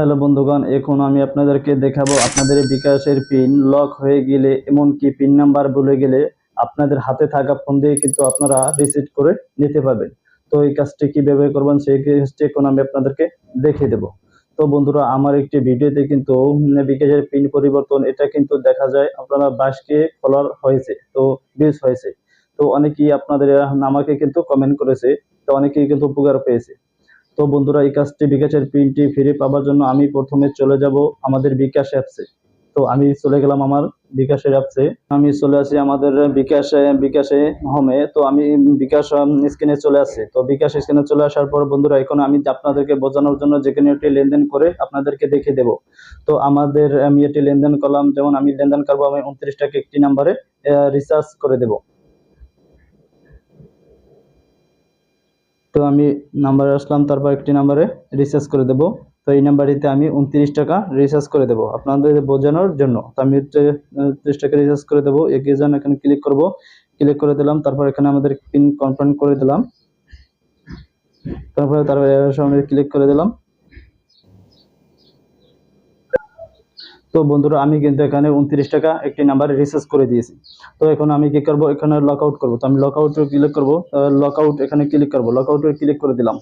Hello বন্ধুগণ, এখন আমি আপনাদেরকে দেখাবো আপনাদের বিকাশের পিন লক হয়ে গেলে, এমনকি পিন নাম্বার ভুলে গেলে আপনাদের হাতে থাকা ফোন দিয়ে কিন্তু আপনারা রিসেট করে নিতে পারবেন। তো এই কাজটি কীভাবে করবেন সেই কাজটি এখন আমি আপনাদেরকে দেখিয়ে দেবো। তো বন্ধুরা, আমার একটি ভিডিওতে কিন্তু বিকাশের পিন পরিবর্তন, এটা কিন্তু দেখা যায় আপনারা বাইশকে ফলোয়ার হয়েছে, তো ভিউজ হয়েছে। তো অনেকেই আপনাদের আমাকে কিন্তু কমেন্ট করেছে, তো অনেকেই কিন্তু উপকার পেয়েছে। তো বন্ধুরা, এই কাজটি বিকাশের পিনটি ফিরে পাওয়ার জন্য আমি প্রথমে চলে যাব আমাদের বিকাশ অ্যাপসে। তো আমি চলে গেলাম আমার বিকাশের অ্যাপসে। আমি চলে আসি আমাদের বিকাশে বিকাশে হোমে। তো আমি বিকাশ স্ক্রিনে চলে আসছি। তো বিকাশ স্ক্রিনে চলে আসার পর বন্ধুরা, এখন আমি আপনাদেরকে বোঝানোর জন্য যেখানে একটি লেনদেন করে আপনাদেরকে দেখে দেব। তো আমাদের, আমি একটি লেনদেন করলাম। যেমন আমি লেনদেন করব, আমি উনত্রিশ টাকা একটি নাম্বারে রিচার্জ করে দেবো। তো আমি নাম্বারে আসলাম, তারপর একটি নাম্বারে রিচার্জ করে দেব। তো এই নাম্বারটিতে আমি উনত্রিশ টাকা রিচার্জ করে দেবো আপনাদের বোঝানোর জন্য। তো আমি উনত্রিশ টাকা রিচার্জ করে দেবো। এগিয়ে যান, এখানে ক্লিক করব। ক্লিক করে দিলাম, তারপর এখানে আমাদের পিন কনফার্ম করে দিলাম। তারপরে তারপরে ক্লিক করে দিলাম। তো বন্ধুরা, আমি কিন্তু এখানে উনত্রিশ টাকা একটি নাম্বারে রিচার্জ করে দিয়েছি। তো এখন আমি কি করব? এখানে লক আউট করব। তো আমি লক আউটে ক্লিক করব। লক আউট এখানে ক্লিক করব। লক আউটে ক্লিক করে দিলাম।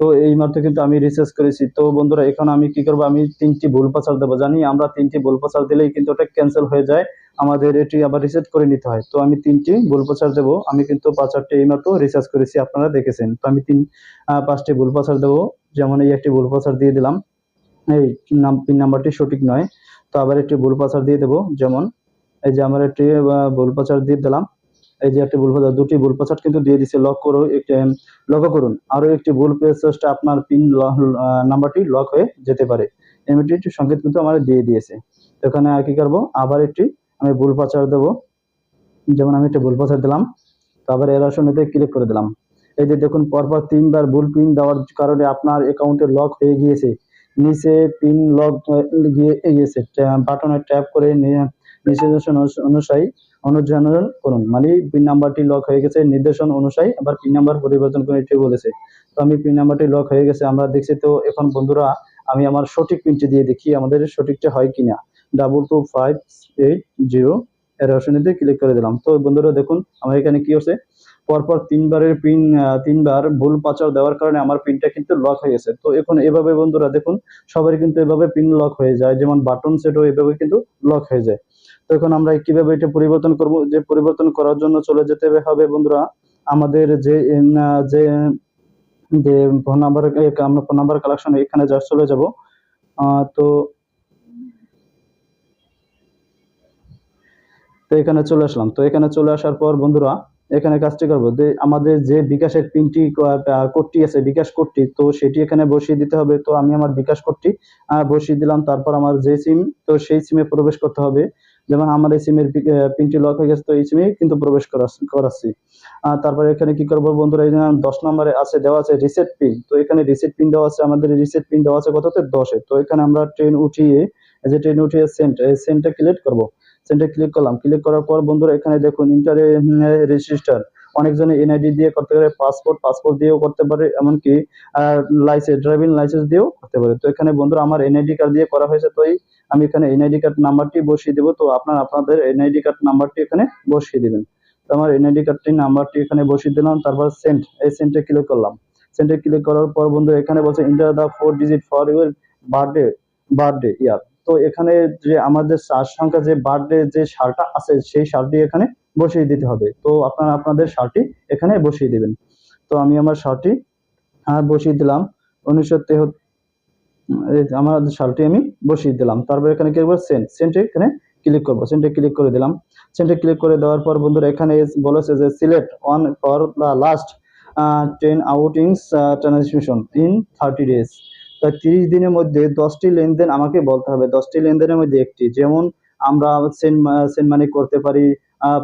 তো এই মাত্র কিন্তু আমি রিসার্চ করেছি। তো বন্ধুরা, এখন আমি কি করব? আমি তিনটি ভুল পাসওয়ার্ড দেবো। জানি আমরা তিনটি ভুল পাসওয়ার্ড দিলেই কিন্তু ওটা ক্যান্সেল হয়ে যায়। আমাদের এটি আবার রিসেট করে নিতে হয়। তো আমি তিনটি ভুল পাসওয়ার্ড দেবো। আমি কিন্তু পাসওয়ার্ডটি এই মাত্র রিসার্চ করেছি। আপনারা দেখেছেন। তো আমি তিন পাঁচটি ভুল পাসওয়ার্ড দেবো। যেমন এই একটি ভুল পাসওয়ার্ড দিয়ে দিলাম। এই নাম, পিন নাম্বারটি সঠিক নয়। তো আবার একটি ভুল পাসওয়ার্ড দিয়ে দেবো, যেমন এই যে আমার একটি ভুল পাসওয়ার্ড দিয়ে দিলাম, এই যে একটি ভুল পাসওয়ার্ড দুটি ভুল পাসওয়ার্ড কিন্তু দিয়ে দিছে লক করো লক্ষ্য করুন। আরও একটি ভুল পাসওয়ার্ডটা আপনার পিন নাম্বারটি লক হয়ে যেতে পারে। একটি সংকেত কিন্তু আমার দিয়ে দিয়েছে। তো এখানে আর কি করব? আবার একটি আমি ভুল পাসওয়ার্ড দেবো। যেমন আমি একটা ভুল পাসওয়ার্ড দিলাম, তো আবার এর আসনেতে ক্লিক করে দিলাম। এই যে দেখুন, পরপর তিনবার ভুল পিন দেওয়ার কারণে আপনার অ্যাকাউন্টে লক হয়ে গিয়েছে। নিচে পিন লক গিয়ে গিয়েছে বাটনে ট্যাপ করে নির্দেশন অনুযায়ী অনুসরণ করুন। মানে পিন নাম্বারটি লক হয়ে গেছে। নির্দেশন অনুযায়ী আবার পিন নাম্বার পরিবর্তন করে এটি বলেছে। তো আমি পিন নাম্বারটি লক হয়ে গেছে, আমরা দেখছি তো এখন বন্ধুরা, আমি আমার সঠিক পিনটি দিয়ে দেখি, আমাদের সঠিকটা হয় কিনা। Double two five eight zero এর অপশনেতে ক্লিক করে দিলাম। তো বন্ধুরা দেখুন, আমার এখানে কি হচ্ছে? পরপর তিনবারের পিন তিনবার ভুল পাচার দেওয়ার কারণে আমার পিনটা কিন্তু লক হয়ে গেছে। তো এখন এভাবে বন্ধুরা দেখুন, সবারই কিন্তু এভাবে পিন লক হয়ে যায়। যেমন বাটন সেটও এভাবে কিন্তু লক হয়ে যায়। তো এখন আমরা কীভাবে এটা পরিবর্তন করব? যে পরিবর্তন করার জন্য চলে যেতে হবে বন্ধুরা, আমাদের যে যে যে ফোন নাম্বার আমরা ফোন নাম্বার কালেকশন এখানে যা চলে যাব। তো তো এখানে চলে আসলাম। তো এখানে চলে আসার পর বন্ধুরা, এখানে কাজটি করব। আমাদের যে বিকাশের পিনটি কোডটি আছে, বিকাশ কোডটি, তো সেটি এখানে বসিয়ে দিতে হবে। তো আমি আমার বিকাশ কোডটি বসিয়ে দিলাম। তারপর আমার যে সিম, তো সেই সিমে প্রবেশ করতে হবে। যেমন আমার এই সিমের পিনটি লক হয়ে গেছে, তো এই সিমে কিন্তু প্রবেশ করাচ্ছি। তারপরে এখানে কি করব বন্ধুরা, এই দশ নম্বরে আছে, দেওয়া আছে রিসেট পিন তো এখানে রিসেট পিন দেওয়া আছে, আমাদের রিসেট পিন দেওয়া আছে কততে? দশে। তো এখানে আমরা ট্রেন উঠিয়ে যে ট্রেন উঠিয়ে সেন্ট এই সেন্টটা ক্লিক করব। সেন্টে ক্লিক করলাম। ক্লিক করার পর বন্ধুরা এখানে দেখুন ইন্টারে রেজিস্টার অনেকজনে এনআইডি দিয়ে করতে পারে পাসপোর্ট পাসপোর্ট দিয়েও করতে পারে, এমনকি লাইসেন্স ড্রাইভিং লাইসেন্স দিয়েও করতে পারে। তো এখানে বন্ধুরা আমার এনআইডি কার্ড দিয়ে করা হয়েছে, তো আমি এখানে এনআইডি কার্ড নাম্বারটি বসিয়ে দেবো। তো আপনার, আপনাদের এনআইডি কার্ড নাম্বারটি এখানে বসিয়ে দিবেন। তো আমার এনআইডি কার্ডটির নাম্বারটি এখানে বসিয়ে দিলাম, তারপর সেন্ট এই সেন্টে ক্লিক করলাম। সেন্টে ক্লিক করার পর বন্ধু এখানে বলছে enter the four digit for your birthday birthday year তো এখানে যে আমাদের সার সংখ্যা, যে বার্থডে যে সারটা আছে, সেই সারটি এখানে বসিয়ে দিতে হবে। তো আপনারা আপনাদের সারটি এখানে বসিয়ে দিবেন। তো আমি আমার সারটি বসিয়ে দিলাম। উনিশশো আমার সালটি আমি বসিয়ে দিলাম। তারপর এখানে কি করব? সেন্ট। সেন্টে এখানে ক্লিক করব। সেন্টে ক্লিক করে দিলাম। সেন্টে ক্লিক করে দেওয়ার পর বন্ধুরা, এখানে বলেছে যে select one for the last ten outings transaction in thirty days. তা তিরিশ দিনের মধ্যে দশটি লেনদেন আমাকে বলতে হবে। দশটি লেনদেনের মধ্যে একটি, যেমন আমরা সেন্ড সেন্ড মানি করতে পারি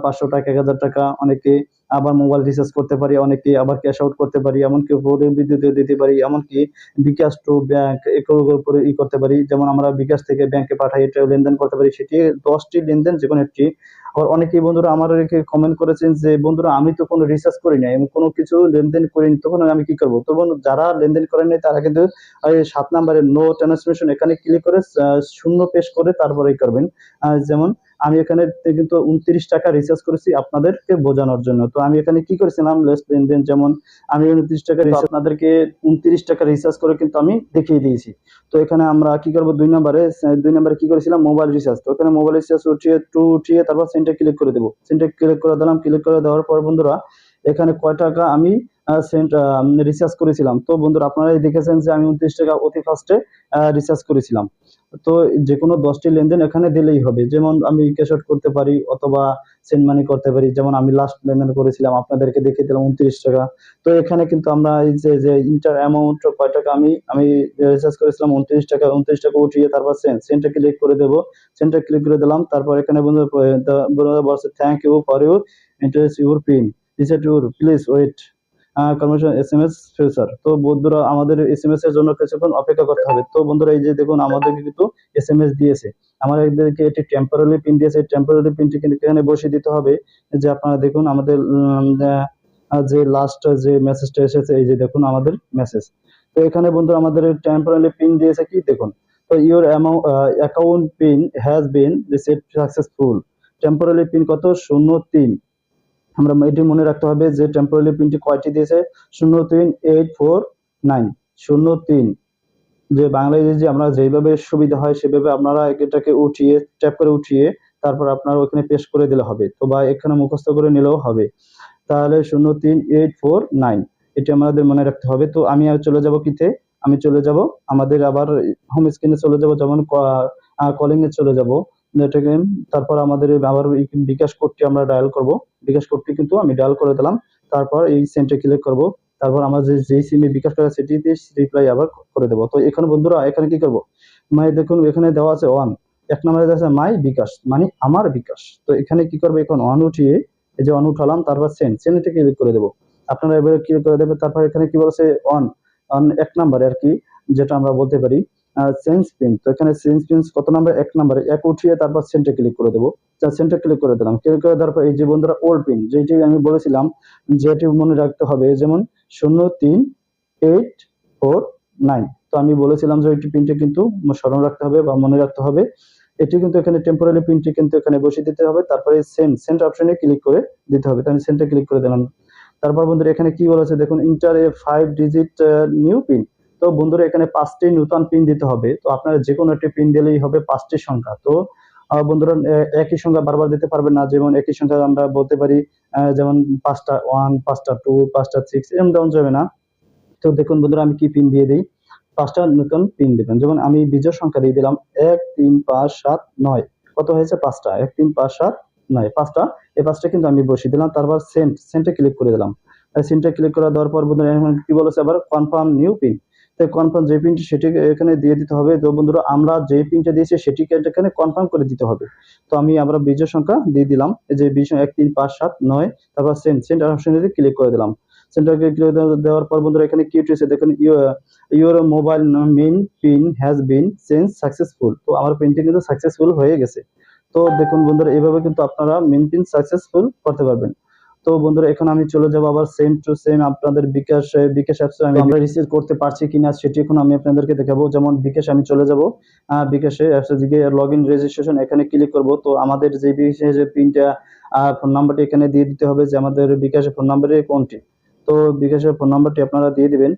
পাঁচশো টাকা, এক হাজার টাকা অনেকে আবার মোবাইল রিচার্জ করতে পারি, অনেকে আবার ক্যাশ আউট করতে পারি, এমনকি বোর্ডের বিদ্যুতেও দিতে পারি, এমনকি বিকাশ টু ব্যাংক উপরে ই করতে পারি। যেমন আমরা বিকাশ থেকে ব্যাংকে পাঠাই, এটা লেনদেন করতে পারি, সেটি দশটি লেনদেন যে কোনো একটি। আবার অনেকেই বন্ধুরা আমাদেরকে কমেন্ট করেছেন যে, বন্ধুরা, আমি তো কোনো রিসার্চ করি নাই, আমি কোনো কিছু লেনদেন করিনি তখন আমি কি করব? তো বন্ধু, যারা লেনদেন করেন তারা কিন্তু সাত নাম্বারে নো ট্রান্সমিশন এখানে ক্লিক করে শূন্য পেশ করে তারপরেই করবেন। যেমন আমি এখানে কিন্তু উনত্রিশ টাকা রিচার্জ করেছি আপনাদেরকে বোঝানোর জন্য। তো আমি এখানে কি করেছিলাম? লেস লেনদেন যেমন আমি উনত্রিশ টাকা recharge- আপনাদেরকে উনত্রিশ টাকা রিচার্জ করে কিন্তু আমি দেখিয়ে দিয়েছি। তো এখানে আমরা কি করব? দুই নম্বরে দুই নম্বরে কি করেছিলাম? মোবাইল রিচার্জ তো এখানে মোবাইল রিচার্জ উঠিয়ে টু উঠিয়ে তারপর সেন্টার ক্লিক করে দেবো। সেন্টার ক্লিক করে দিলাম। ক্লিক করে দেওয়ার পর বন্ধুরা এখানে কয় টাকা আমি সেন্ট রিচার্জ করেছিলাম। তো বন্ধুরা, আপনারাই দেখেছেন যে আমি উনত্রিশ টাকা অতি ফার্স্টে রিচার্জ করেছিলাম। তো যে কোনো দশটি লেনদেন এখানে দিলেই হবে। যেমন আমি ক্যাশ আউট করতে পারি অথবা সেন্ড মানি করতে পারি। যেমন আমি লাস্ট লেনদেন করেছিলাম, আপনাদেরকে দেখিয়ে দিলাম উনত্রিশ টাকা। তো এখানে কিন্তু আমরা এই যে যে ইন্টার অ্যামাউন্ট কয় টাকা আমি আমি রিচার্জ করেছিলাম উনত্রিশ টাকা উনত্রিশ টাকা উঠিয়ে তারপর সেন্ট সেন্টে ক্লিক করে দেবো। সেন্টে ক্লিক করে দিলাম, তারপর এখানে বন্ধু বলছে thank you for your interest your PIN reset your please wait conversion S M S future তো বন্ধুরা, আমাদের এস এম এস এর জন্য কিছুক্ষণ অপেক্ষা করতে হবে। তো বন্ধুরা, এই যে দেখুন, আমাদেরকে কিন্তু এস এম এস দিয়েছে। আমাদেরকে এটি টেম্পোরারি পিন দিয়েছে। টেম্পোরারি পিনটি কিন্তু এখানে বসিয়ে দিতে হবে যে আপনারা দেখুন, আমাদের যে লাস্ট যে মেসেজটা এসেছে, এই যে দেখুন, আমাদের মেসেজ তো এখানে বন্ধুরা, আমাদের টেম্পোরারি পিন দিয়েছে কি? দেখুন, তো your account PIN has been reset successful temporary PIN কত? শূন্য তিন। আমরা এটি মনে রাখতে হবে যে টেম্পোরারি পিনটি কয়টি দিয়েছে? শূন্য, তিন এইট ফোর নাইন শূন্য, তিন। যে বাংলা যে আমরা যেভাবে সুবিধা হয় সেভাবে আপনারা এটাকে উঠিয়ে ট্যাপ করে উঠিয়ে তারপর আপনারা ওখানে পেস্ট করে দিলে হবে। তো বা এখানে মুখস্থ করে নিলেও হবে। তাহলে শূন্য, তিন এইট ফোর নাইন এটি আমাদের মনে রাখতে হবে। তো আমি আর চলে যাব কিতে? আমি চলে যাব। আমাদের আবার হোম স্ক্রিনে চলে যাব। যেমন কলিং এ চলে যাব। এটাকে তারপর আমাদের আবার বিকাশ কোডটি আমরা ডায়াল করব। বিকাশ কোডটি কিন্তু আমি ডায়াল করে দিলাম। তারপর এই সেন্টে ক্লিক করব। তারপর আমরা যে যেই সিমে বিকাশ করা সেটিতে রিপ্লাই আবার করে দেবো। তো এখানে বন্ধুরা, এখানে কি করব? মাই দেখুন, এখানে দেওয়া আছে ওয়ান এক নম্বরে আছে মাই বিকাশ মানে আমার বিকাশ। তো এখানে কি করব এখন? অন উঠিয়ে এই যে অন উঠালাম, তারপর সেন্ড সেন্ডে ক্লিক করে দেবো। আপনারা এবারে ক্লিক করে দেবে তারপর এখানে কি বলছে? অন অন এক নম্বরে আর কি, যেটা আমরা বলতে পারি চেঞ্জ পিন তো এখানে চেঞ্জ পিন কত নাম্বার এক নম্বরে এক উঠিয়ে তারপর সেন্টে ক্লিক করে দেবো। সেন্টে ক্লিক করে দিলাম। ক্লিক করে দেওয়ার পর এই যে বন্ধুরা ওল্ড পিন যেটি আমি বলেছিলাম, যেটি মনে রাখতে হবে, যেমন শূন্য, তিন এইট ফোর নাইন তো আমি বলেছিলাম যে ওইটি পিনটি কিন্তু স্মরণ রাখতে হবে বা মনে রাখতে হবে। এটি কিন্তু এখানে টেম্পোরারি পিনটি কিন্তু এখানে বসিয়ে দিতে হবে। তারপরে সেন্ড সেন্ড অপশনে ক্লিক করে দিতে হবে। তো আমি সেন্টে ক্লিক করে দিলাম। তারপর বন্ধুরা এখানে কি বলেছে দেখুন enter a five digit new PIN তো বন্ধুরা, এখানে পাঁচটি নতুন পিন দিতে হবে। তো আপনারা যে কোনো একটি পিন দিলেই হবে পাঁচটি সংখ্যা। তো বন্ধুরা একই সংখ্যা বারবার দিতে পারবেন না। যেমন একই সংখ্যা আমরা বলতে পারি যেমন পাঁচটা ওয়ান পাঁচটা টু পাঁচটা সিক্স এরকম দেওয়া যাবে না। তো দেখুন বন্ধুরা, আমি কি পিন দিয়ে দিই? পাঁচটা নতুন পিন দেবেন। যেমন আমি বিজয় সংখ্যা দিয়ে দিলাম এক, তিন, পাঁচ, সাত, নয়। কত হয়েছে? পাঁচটা। এক, তিন, পাঁচ, সাত, নয়। পাঁচটা। এই পাঁচটা কিন্তু আমি বসিয়ে দিলাম। তারপর সেন্ট সেন্টে ক্লিক করে দিলাম। সেন্টে ক্লিক করে দেওয়ার পর বন্ধুরা কি বলেছে? আবার কনফার্ম নিউ পিন তো কনফার্ম যে পিনটি সেটি এখানে দিয়ে দিতে হবে। তো বন্ধুরা, আমরা যে পিনটা দিয়েছি সেটিকে এখানে কনফার্ম করে দিতে হবে। তো আমি আমরা বিজয় সংখ্যা দিয়ে দিলাম। এই যে বিজয় এক, তিন, পাঁচ, সাত, নয়, তারপর সেন্ট সেন্ট অপশনে ক্লিক করে দিলাম। সেন্টারকে ক্লিক দেওয়ার পর বন্ধুরা, এখানে কি উঠেছে? দেখুন your mobile main PIN has been change successful তো আমার পিনটি কিন্তু সাকসেসফুল হয়ে গেছে। তো দেখুন বন্ধুরা এইভাবে কিন্তু আপনারা মেইন পিন সাকসেসফুল করতে পারবেন। তো বন্ধুরা, এখন আমি চলে যাব আবার সেম টু সেম আপনাদের বিকাশ বিকাশ অ্যাপসে আমি আমরা রিসিভ করতে পারছি কিনা সেটি এখন আমি আপনাদেরকে দেখাবো। যেমন বিকাশ, আমি চলে যাব। বিকাশে অ্যাপসে দিকে লগ ইন রেজিস্ট্রেশন এখানে ক্লিক করব। তো আমাদের যে বিকাশের যে পিনটা ফোন নাম্বারটি এখানে দিয়ে দিতে হবে যে আমাদের বিকাশের ফোন নাম্বারে কোনটি। তো বিকাশের ফোন নাম্বারটি আপনারা দিয়ে দিবেন।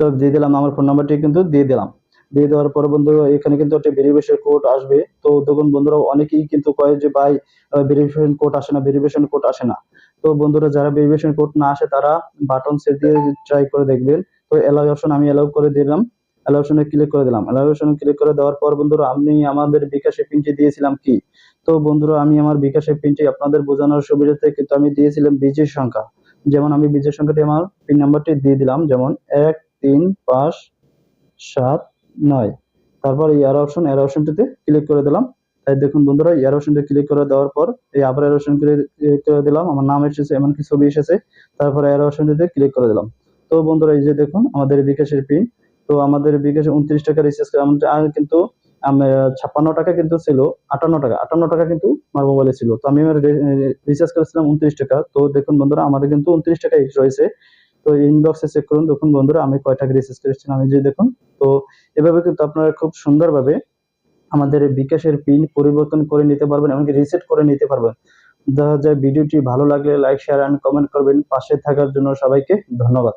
তো দিয়ে দিলাম, আমার ফোন নাম্বারটি কিন্তু দিয়ে দিলাম। দিয়ে দেওয়ার পর বন্ধু, এখানে কিন্তু একটা ভেরিফিকেশন কোড আসবে। তো দেখুন বন্ধুরা, অনেকেই কিন্তু কয় যে, ভাই ভেরিফিকেশন কোড আসে না ভেরিফিকেশন কোড আসে না। তো বন্ধুরা, যারা ভেরিফিকেশন কোড না আসে, তারা বাটন সেট দিয়ে ট্রাই করে দেখবেন। তো এলাও অপশন আমি এলাও করে দিলাম। এলাও অপশনে ক্লিক করে দিলাম। এলাও অপশনে ক্লিক করে দেওয়ার পর বন্ধুরা, আমি আমাদের বিকাশে পিনটি দিয়েছিলাম কি? তো বন্ধুরা, আমি আমার বিকাশের পিনটি আপনাদের বোঝানোর সুবিধাতে কিন্তু আমি দিয়েছিলাম বীজের সংখ্যা। যেমন আমি বীজের সংখ্যাটি আমার পিন নাম্বারটি দিয়ে দিলাম। যেমন এক, তিন, পাঁচ, সাত নয়। তারপর এই এয়ার অপশন এয়ার অপশনটিতে ক্লিক করে দিলাম। তাই দেখুন বন্ধুরা এয়ার অপশনটি ক্লিক করে দেওয়ার পর এই আবার এয়ার অপশন ক্লিক করে দিলাম। আমার নাম এসেছে, এমনকি ছবি এসেছে। তারপর এয়ার অপশনটিতে ক্লিক করে দিলাম। তো বন্ধুরা, এই যে দেখুন, আমাদের বিকাশের পিন তো আমাদের বিকাশে উনত্রিশ টাকা রিচার্জ কিন্তু ছাপ্পান্ন টাকা কিন্তু ছিল, আটান্ন টাকা। আটান্ন টাকা কিন্তু আমার মোবাইলে ছিল। তো আমি আমার রিচার্জ করেছিলাম উনত্রিশ টাকা। তো দেখুন বন্ধুরা, আমাদের কিন্তু উনত্রিশ টাকা রয়েছে। তো ইনবক্সে চেক করুন। দেখুন বন্ধুরা, আমি কয়টা টাকা রিচার্জ করেছিলাম আমি যে দেখুন, তো এভাবে কিন্তু আপনারা খুব সুন্দরভাবে আমাদের বিকাশের পিন পরিবর্তন করে নিতে পারবেন এমনকি রিসেট করে নিতে পারবেন। দেখা যায় ভিডিওটি ভালো লাগলে লাইক শেয়ার অ্যান্ড কমেন্ট করবেন। পাশে থাকার জন্য সবাইকে ধন্যবাদ।